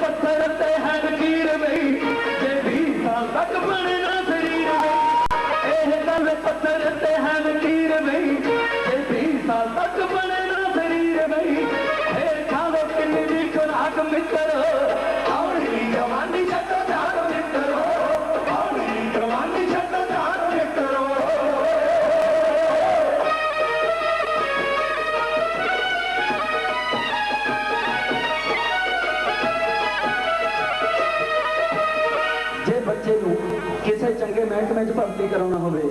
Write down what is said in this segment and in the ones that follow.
ਪੱਥਰ ਤੇ ਹੈ ਲਕੀਰ ਬਈ ਜੇ 20 ਸਾਲ ਤੱਕ ਬਣੇ ਨਾ ਸਰੀਰ ਬਈ ਇਹ ਗੱਲ ਪੱਥਰ ਤੇ ਹੈ ਲਕੀਰ ਬਈ ਜੇ 20 ਸਾਲ ਤੱਕ ਬਣੇ ਨਾ ਸਰੀਰ ਬਈ ਇਹ ਖਾਵੋ ਕਿੰਨੀ ਦੀ ਖੁਰਾਕ ਮਿੱਤਰ ਮਹਿਕਮੇ 'ਚ ਭਰਤੀ ਕਰਾਉਣਾ ਹੋਵੇ,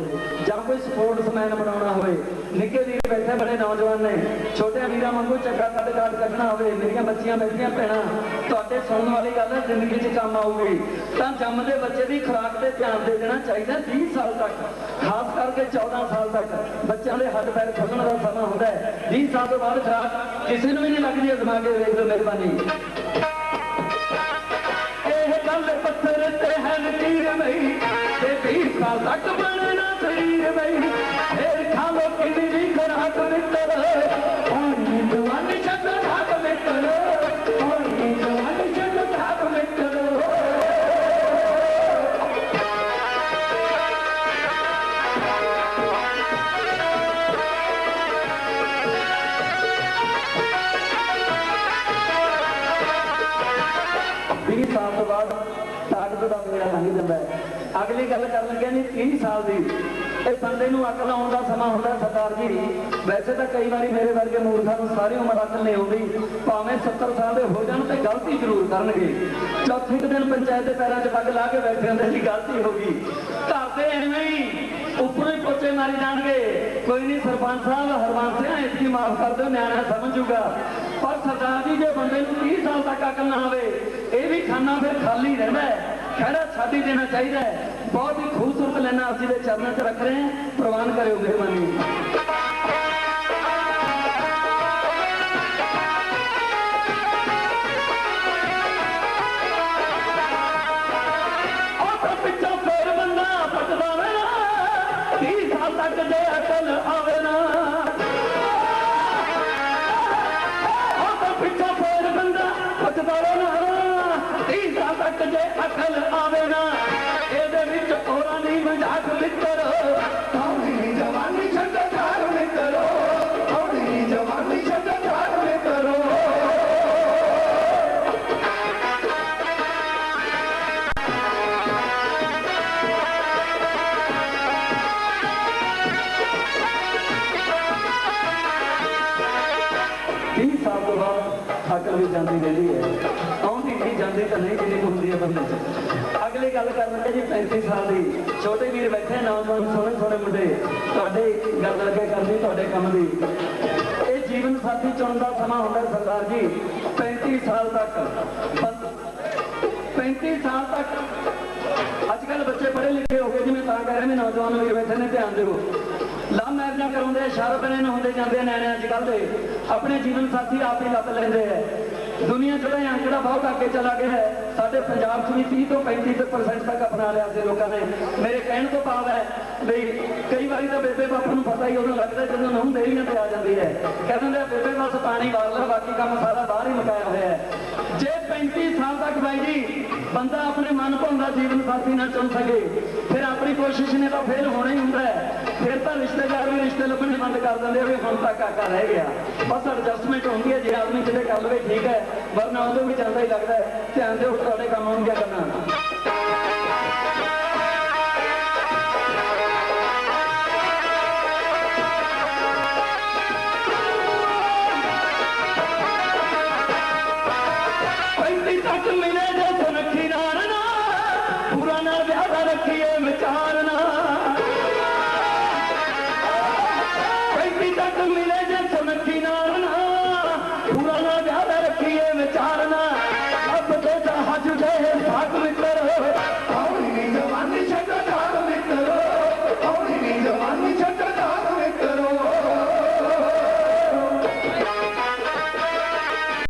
ਜਾਂ ਕੋਈ ਸਪੋਰਟਸਮੈਨ ਬਣਾਉਣਾ ਹੋਵੇ। ਨਿੱਕੇ ਵੀਰ ਬੈਠੇ ਬੜੇ ਨੌਜਵਾਨ ਨੇ, ਛੋਟੇ ਵੀਰਾਂ ਵਾਂਗੂ ਚੱਕਾ ਕੱਢ ਕੱਢ ਕੱਢਣਾ ਹੋਵੇ, ਮੇਰੀਆਂ ਬੱਚੀਆਂ ਬੈਠੀਆਂ ਭੈਣਾਂ, ਤੁਹਾਡੇ ਸੁਣਨ ਵਾਲੀ ਗੱਲ ਹੈ ਜ਼ਿੰਦਗੀ 'ਚ ਕੰਮ ਆਊਗੀ। ਤਾਂ ਜੰਮਦੇ ਬੱਚੇ ਦੀ ਖੁਰਾਕ ਤੇ ਧਿਆਨ ਦੇ ਦੇਣਾ ਚਾਹੀਦਾ 20 ਸਾਲ ਤੱਕ, ਖਾਸ ਕਰਕੇ 14 ਸਾਲ ਤੱਕ। ਬੱਚਿਆਂ ਦੇ ਹੱਡ ਪੈਰ ਖੁੱਲਣ ਦਾ ਸਮਾਂ ਹੁੰਦਾ ਹੈ। 20 ਸਾਲ ਤੋਂ ਬਾਅਦ ਖੁਰਾਕ ਕਿਸੇ ਨੂੰ ਵੀ ਨਹੀਂ ਲੱਗਦੀ ਅਜ਼ਮਾ ਕੇ ਵੇਖ ਲਓ ਮਿਹਰਬਾਨੀ। ਇਹ ਗੱਲ ਪੱਥਰ ਤੇ ਹੈ ਨਕੀਰ ਬਈ ਤਾਕਤ ਦਾ ਮੇਰਾ ਲੰਘ ਜਾਂਦਾ ਹੈ। ਅਗਲੀ ਗੱਲ ਕਰਨ ਲੱਗੇ ਨਹੀਂ 30 ਸਾਲ ਦੀ। ਇਹ ਬੰਦੇ ਨੂੰ ਅਕਲ ਆਉਣ ਦਾ ਸਮਾਂ ਹੁੰਦਾ ਸਰਦਾਰ ਜੀ। ਵੈਸੇ ਤਾਂ ਕਈ ਵਾਰੀ ਮੇਰੇ ਵਰਗੇ ਮੂਰਖਾਂ ਨੂੰ ਸਾਰੀ ਉਮਰ ਅਕਲ ਨਹੀਂ ਆਉਂਦੀ। ਭਾਵੇਂ 70 ਸਾਲ ਦੇ ਹੋ ਜਾਣ ਤੇ ਗਲਤੀ ਜ਼ਰੂਰ ਕਰਨਗੇ। ਚੌਥੇ ਦਿਨ ਪੰਚਾਇਤ ਦੇ ਪੈਰਾਂ 'ਚ ਪੱਗ ਲਾ ਕੇ ਬੈਠੇ ਹੁੰਦੇ ਸੀ, ਗਲਤੀ ਹੋ ਗਈ। ਘਰ ਦੇ ਐਵੇਂ ਹੀ ਉੱਪਰੋਂ ਹੀ ਪੋਚੇ ਮਾਰੀ ਜਾਣਗੇ। ਕੋਈ ਨਹੀਂ, ਸਰਪੰਚ ਸਾਹਿਬ ਹਰਵੰਸ ਸਿੰਘ ਇਤਕੀ ਮਾਫ ਕਰ ਦਿਓ ਨਿਆਣਾ ਸਮਝੂਗਾ ਪਰ ਸਰਦਾਰ ਜੀ, ਜੇ ਬੰਦੇ ਨੂੰ 30 ਸਾਲ ਤੱਕ ਅਕਲ ਨਾ ਆਵੇ, ਇਹ ਵੀ ਖਾਨਾ ਫਿਰ ਖਾਲੀ ਰਹਿੰਦਾ ਹੈ। ਖੜਾ ਛੱਡ ਦੇਣਾ ਚਾਹੀਦਾ ਹੈ। ਬਹੁਤ ਹੀ ਖੂਬਸੂਰਤ ਲੈਣਾ ਅਸੀਂ ਦੇ ਚਰਨਾਂ 'ਚ ਰੱਖ ਰਹੇ ਹਾਂ। ਪ੍ਰਵਾਨ ਕਰਿਓ ਮਿਹਰਬਾਨੀ। ਉਹ ਪਿੱਛੋਂ ਫੇਰ ਬੰਦਾ ਪਟਦਾ ਵੇ ਨਾ। 30 ਸਾਲ ਤੱਕ ਜੇ ਅਕਲ ਆਵੇ ਨਾ। ਉਹ ਤਾਂ ਪਿੱਛੋਂ ਫੇਰ ਬੰਦਾ ਪਟਦਾ ਨਾ। 30 ਸਾਲ ਤੱਕ ਜੇ ਅਕਲ ਆਵੇ ਨਾ ਇਹਦੇ ਵਿੱਚ ਹੋਰਾਂ ਨਹੀਂ ਮਜ਼ਾਕ ਮਿੱਤਰ ਵੀ ਜਾਂਦੀ ਰਹਿੰਦੀ ਹੈ। ਆਉਂਦੀ ਨਹੀਂ ਜਾਂਦੀ ਤਾਂ ਨਹੀਂ ਜਿੰਨੀ ਹੁੰਦੀ ਹੈ ਬੰਦੇ? ਅਗਲੀ ਗੱਲ ਕਰਨ ਲੱਗੇ ਜੀ 35 ਸਾਲ ਦੀ। ਛੋਟੇ ਵੀਰ ਬੈਠੇ ਨੌਜਵਾਨ ਸੋਹਣੇ ਸੋਹਣੇ ਮੁੰਡੇ। ਤੁਹਾਡੇ ਗੱਲ ਲੱਗੇ ਕਰਨੀ ਤੁਹਾਡੇ ਕੰਮ ਦੀ। ਇਹ ਜੀਵਨ ਸਾਥੀ ਚੁਣਨ ਦਾ ਸਮਾਂ ਹੁੰਦਾ ਸਰਦਾਰ ਜੀ। 35 ਸਾਲ ਤੱਕ। ਬੰ- 35 ਸਾਲ ਤੱਕ। ਅੱਜ ਕੱਲ ਬੱਚੇ ਪੜ੍ਹੇ ਲਿਖੇ ਹੋ ਗਏ ਜਿਵੇਂ ਤਾਂ ਕਹਿ ਰਹੇ ਨੇ ਨੌਜਵਾਨ ਵੀਰ ਬੈਠੇ ਨੇ, ਧਿਆਨ ਦਿਓ। ਮੈਰਿਜਾਂ ਕਰਾਉਂਦੇ ਆ ਸ਼ਰ ਬਣੇ ਨੂੰ ਹੁੰਦੇ ਜਾਂਦੇ ਆ ਨਿਆਣੇ ਅੱਜ ਕੱਲ ਦੇ। ਆਪਣੇ ਜੀਵਨ ਸਾਥੀ ਆਪ ਹੀ ਲੱਭ ਲੈਂਦੇ ਆ। ਦੁਨੀਆ 'ਚ ਤਾਂ ਅੰਕੜਾ ਬਹੁਤ ਅੱਗੇ ਚਲਾ ਗਿਆ ਹੈ। ਸਾਡੇ ਪੰਜਾਬ 'ਚ ਵੀ 30 ਤੋਂ 35% ਤੱਕ ਅਪਣਾ ਲਿਆ ਸੀ ਲੋਕਾਂ ਨੇ। ਮੇਰੇ ਕਹਿਣ ਤੋਂ ਭਾਵ ਹੈ ਵੀ ਕਈ ਵਾਰੀ ਤਾਂ ਬੇਬੇ ਬਾਪੂ ਨੂੰ ਪਤਾ ਹੀ ਉਦੋਂ ਲੱਗਦਾ ਜਦੋਂ ਨੂੰ ਦੇਰੀਆਂ ਤੇ ਆ ਜਾਂਦੀ ਹੈ। ਕਹਿ ਦਿੰਦੇ ਆ, ਬੇਬੇ ਬਸ ਪਾਣੀ ਵਾਰ ਲੈ ਬਾਕੀ ਕੰਮ ਸਾਰਾ ਬਾਹਰ ਹੀ ਮੁਕਾਇਆ ਹੋਇਆ ਹੈ। ਜੇ 35 ਸਾਲ ਤੱਕ ਬਾਈ ਜੀ ਬੰਦਾ ਆਪਣੇ ਮਨ ਭਾਉਂਦਾ ਜੀਵਨ ਸਾਥੀ ਨਾ ਚੁਣ ਸਕੇ। ਫਿਰ ਆਪਣੀ ਕੋਸ਼ਿਸ਼ ਨੇ ਤਾਂ ਫੇਲ ਹੋਣਾ ਹੀ ਹੁੰਦਾ ਹੈ। ਫਿਰ ਤਾਂ ਰਿਸ਼ਤੇਦਾਰ ਵੀ ਰਿਸ਼ਤੇ ਲੱਭਣੇ ਬੰਦ ਕਰ ਦਿੰਦੇ ਆ ਵੀ ਹੁਣ ਤਾਂ ਕਾਕਾ ਰਹਿ ਗਿਆ। ਬਸ ਐਡਜਸਟਮੈਂਟ ਹੁੰਦੀ ਹੈ, ਜੇ ਆਦਮੀ ਕਿਤੇ ਕਰ ਲਵੇ ਠੀਕ ਹੈ, ਵਰਨਾ ਉਦੋਂ ਵੀ ਚੱਲਦਾ ਹੀ ਲੱਗਦਾ ਹੈ। ਧਿਆਨ ਦਿਓ ਤੁਹਾਡੇ ਕੰਮ ਆਉਣਗੇ ਕਰਨਾ சட்டமிலே